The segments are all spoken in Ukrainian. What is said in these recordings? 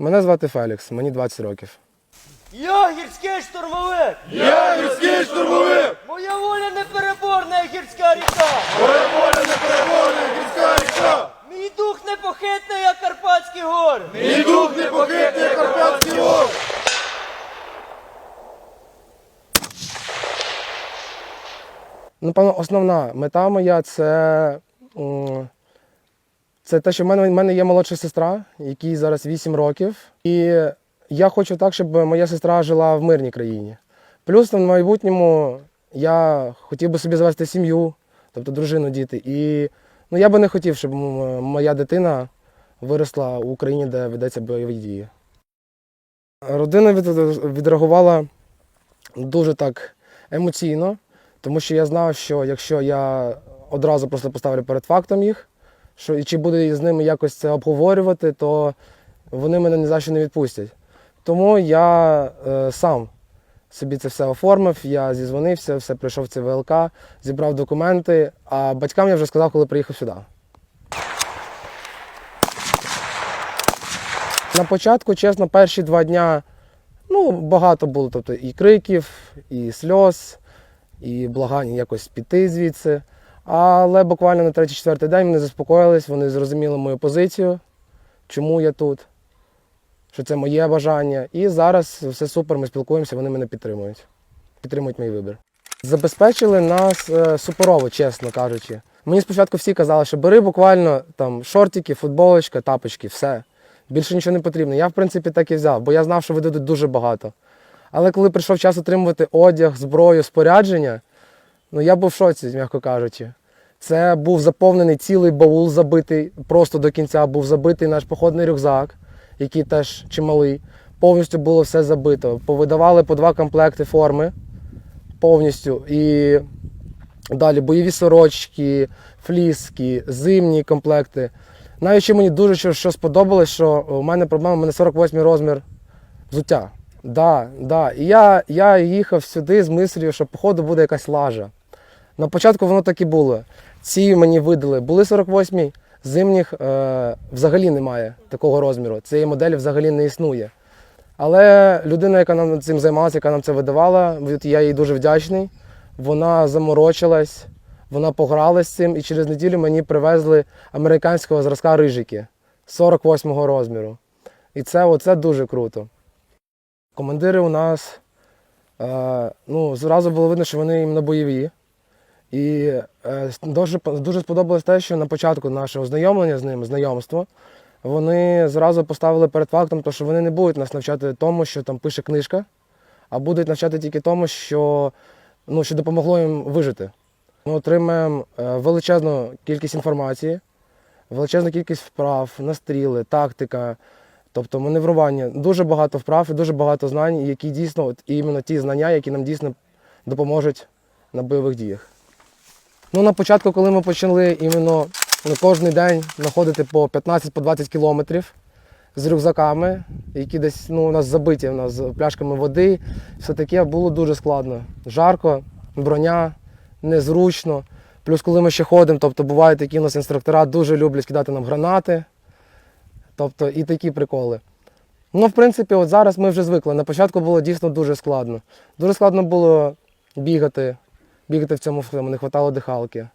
Мене звати Фелікс, мені 20 років. Я гірський штурмовик! Я гірський штурмовик! Моя воля непереборна, як гірська ріка! Моя воля непереборна, гірська ріка! Мій дух непохитний, як Карпатські гори! Мій дух непохитний, як Карпатський вор! Напевно, основна мета моя це, це те, що в мене, в мене є молодша сестра, якій зараз 8 років. І я хочу так, щоб моя сестра жила в мирній країні. Плюс в майбутньому я хотів би собі завести сім'ю, тобто дружину, діти. І ну, я би не хотів, щоб моя дитина виросла в Україні, де ведеться бойові дії. Родина відреагувала дуже так емоційно. Тому що я знав, що якщо я одразу просто поставлю перед фактом їх, що чи буду з ними якось це обговорювати, то вони мене ні за що не відпустять. Тому я е, сам собі це все оформив, я зізвонився, все прийшов в ЦВЛК, зібрав документи, а батькам я вже сказав, коли приїхав сюди. На початку, чесно, перші два дня ну, багато було, тобто і криків, і сльоз і благання якось піти звідси. Але буквально на третій-четвертий день вони заспокоїлись, вони зрозуміли мою позицію, чому я тут, що це моє бажання. І зараз все супер, ми спілкуємося, вони мене підтримують. Підтримують мій вибір. Забезпечили нас е, суперово, чесно кажучи. Мені спочатку всі казали, що бери буквально там шортики, футболочка, тапочки, все. Більше нічого не потрібно. Я, в принципі, так і взяв, бо я знав, що видадуть дуже багато. Але коли прийшов час отримувати одяг, зброю, спорядження, ну я був в шоці, м'яко кажучи. Це був заповнений цілий баул забитий, просто до кінця був забитий наш походний рюкзак, який теж чималий. Повністю було все забито. Повидавали по два комплекти форми повністю. І далі бойові сорочки, фліски, зимні комплекти. Навіть ще мені дуже що, що сподобалось, що у мене проблема, у мене 48 розмір взуття. Да, да. І я, я їхав сюди з мислю, що походу буде якась лажа. На початку воно так і було. Ці мені видали, були 48-й, зимніх е, взагалі немає такого розміру. Цієї моделі взагалі не існує. Але людина, яка нам цим займалася, яка нам це видавала, я їй дуже вдячний. Вона заморочилась, вона пограла з цим, і через неділю мені привезли американського зразка рижики 48-го розміру. І це, оце дуже круто. Командири у нас е, ну, зразу було видно, що вони іменно бойові. І е, дуже, дуже сподобалось те, що на початку нашого знайомлення з ними, знайомства, вони зразу поставили перед фактом, то, що вони не будуть нас навчати тому, що там пише книжка, а будуть навчати тільки тому, що, ну, що допомогло їм вижити. Ми отримаємо е, величезну кількість інформації, величезну кількість вправ, настріли, тактика, тобто маневрування. Дуже багато вправ і дуже багато знань, які дійсно, от іменно ті знання, які нам дійсно допоможуть на бойових діях. Ну, на початку, коли ми почали іменно ну, кожен день знаходити по 15-20 кілометрів з рюкзаками, які десь ну, у нас забиті у нас з пляшками води, все таке було дуже складно. Жарко, броня, незручно. Плюс, коли ми ще ходимо, тобто бувають такі у нас інструктора дуже люблять кидати нам гранати. Тобто і такі приколи. Ну, в принципі, от зараз ми вже звикли. На початку було дійсно дуже складно. Дуже складно було бігати, бігати в цьому всьому, не вистачало дихалки.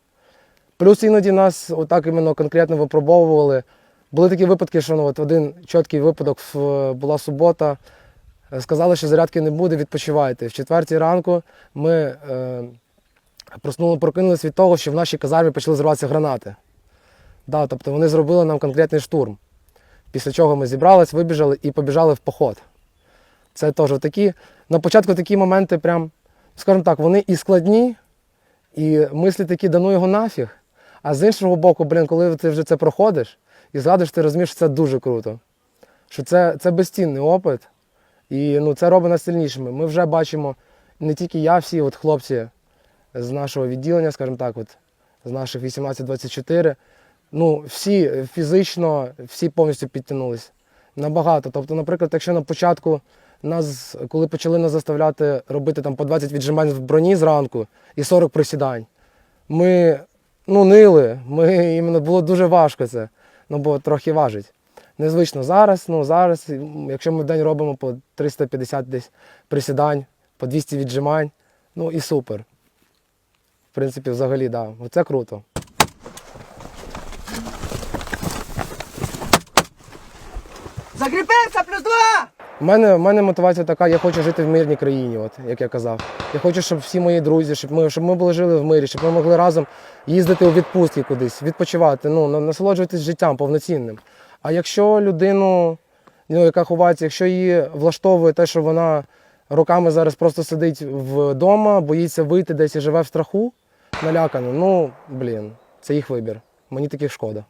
Плюс іноді нас отак іменно конкретно випробовували. Були такі випадки, що ну, от один чіткий випадок була субота. Е, Сказали, що зарядки не буде, відпочивайте. В четвертій ранку ми е, проснули, прокинулися від того, що в нашій казармі почали зриватися гранати. Да, тобто вони зробили нам конкретний штурм. Після чого ми зібрались, вибіжали і побіжали в поход. Це теж такі. На початку такі моменти, прям, скажімо так, вони і складні, і мислі такі, да ну його нафіг. А з іншого боку, блін, коли ти вже це проходиш і згадуєш, ти розумієш, що це дуже круто. Що це, це безцінний опит, і ну, це робить нас сильнішими. Ми вже бачимо не тільки я, всі от хлопці з нашого відділення, скажімо так, от, з наших 18-24, ну, всі фізично, всі повністю підтягнулись. Набагато. Тобто, наприклад, якщо на початку нас, коли почали нас заставляти робити там по 20 віджимань в броні зранку і 40 присідань, ми ну, нили. Ми, іменно було дуже важко це, ну, бо трохи важить. незвично зараз. Ну, зараз, якщо ми в день робимо по 350 десь присідань, по 200 віджимань, ну і супер. В принципі, взагалі, так. Да. Це круто. Закріпився, плюс два! У мене, в мене мотивація така, я хочу жити в мирній країні, от, як я казав. Я хочу, щоб всі мої друзі, щоб ми, щоб ми були жили в мирі, щоб ми могли разом їздити у відпустки кудись, відпочивати, ну, насолоджуватись життям повноцінним. А якщо людину, ну, яка ховається, якщо її влаштовує те, що вона роками зараз просто сидить вдома, боїться вийти десь і живе в страху, налякано, ну, блін, це їх вибір. Мені таких шкода.